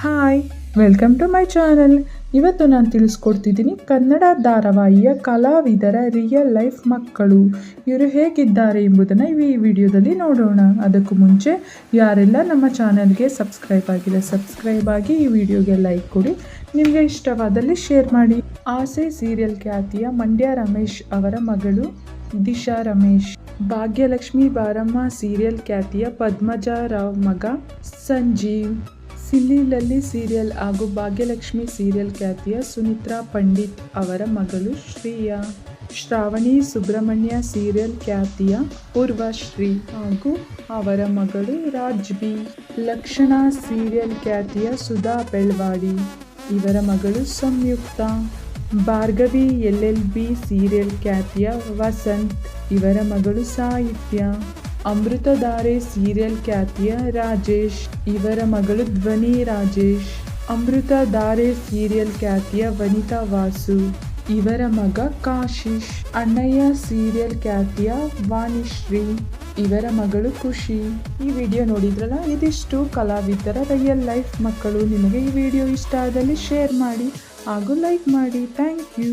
Hi, welcome to my channel. ಇವತ್ತು ನಾನು ತಿಳಿಸ್ಕೊಡ್ತಿದ್ದೀನಿ ಕನ್ನಡ ಧಾರಾವಾಹಿಯ ಕಲಾವಿದರ ರಿಯಲ್ ಲೈಫ್ ಮಕ್ಕಳು. ಇವರು ಹೇಗಿದ್ದಾರೆ ಎಂಬುದನ್ನು ಈ ವಿಡಿಯೋದಲ್ಲಿ ನೋಡೋಣ. ಅದಕ್ಕೂ ಮುಂಚೆ ಯಾರೆಲ್ಲ ನಮ್ಮ ಚಾನಲ್ಗೆ ಸಬ್ಸ್ಕ್ರೈಬ್ ಆಗಿದೆ ಸಬ್ಸ್ಕ್ರೈಬ್ ಆಗಿ ಈ ವಿಡಿಯೋಗೆ ಲೈಕ್ ಕೊಡಿ. ನಿಮಗೆ ಇಷ್ಟವಾದಲ್ಲಿ ಶೇರ್ ಮಾಡಿ. ಆಸೆ ಸೀರಿಯಲ್ ಖ್ಯಾತಿಯ ಮಂಡ್ಯ ರಮೇಶ್ ಅವರ ಮಗಳು ದಿಶಾ ರಮೇಶ್. ಭಾಗ್ಯಲಕ್ಷ್ಮಿ ಬಾರಮ್ಮ ಸೀರಿಯಲ್ ಖ್ಯಾತಿಯ ಪದ್ಮಜಾ ರಾವ್ ಮಗ ಸಂಜೀವ್. ಸಿಲ್ಲಿಲಲ್ಲಿ ಸೀರಿಯಲ್ ಹಾಗೂ ಭಾಗ್ಯಲಕ್ಷ್ಮಿ ಸೀರಿಯಲ್ ಖ್ಯಾತಿಯ ಸುನಿತ್ರಾ ಪಂಡಿತ್ ಅವರ ಮಗಳು ಶ್ರೀಯಾ. ಶ್ರಾವಣಿ ಸುಬ್ರಹ್ಮಣ್ಯ ಸೀರಿಯಲ್ ಖ್ಯಾತಿಯ ಪೂರ್ವಶ್ರೀ ಹಾಗೂ ಅವರ ಮಗಳು ರಾಜ್ಬಿ. ಲಕ್ಷಣಾ ಸೀರಿಯಲ್ ಖ್ಯಾತಿಯ ಸುಧಾ ಬೆಳ್ವಾಡಿ, ಇವರ ಮಗಳು Samyuktha. Bhargavi L L B serial ಖ್ಯಾತಿಯ ವಸಂತ್, ಇವರ ಮಗಳು ಸಾಹಿತ್ಯ. ಅಮೃತಧಾರೆ ಸೀರಿಯಲ್ ಖ್ಯಾತಿಯ ರಾಜೇಶ್, ಇವರ ಮಗಳು ಧ್ವನಿ ರಾಜೇಶ್. ಅಮೃತಧಾರೆ ಸೀರಿಯಲ್ ಖ್ಯಾತಿಯ ವನಿತಾ ವಾಸು, ಇವರ ಮಗ ಕಾಶಿಶ್. ಅಣ್ಣಯ್ಯ ಸೀರಿಯಲ್ ಖ್ಯಾತಿಯ ವಾಣಿಶ್ರೀ ಇವರ ಮಗಳು ಖುಷಿ. ಈ ವಿಡಿಯೋ ನೋಡಿದ್ರಲ್ಲ? ಇದಿಷ್ಟು ಕಲಾವಿದರ ರಿಯಲ್ ಲೈಫ್ ಮಕ್ಕಳು. ನಿಮಗೆ ಈ ವಿಡಿಯೋ ಇಷ್ಟ ಆದಲ್ಲಿ ಶೇರ್ ಮಾಡಿ ಹಾಗೂ ಲೈಕ್ ಮಾಡಿ. Thank you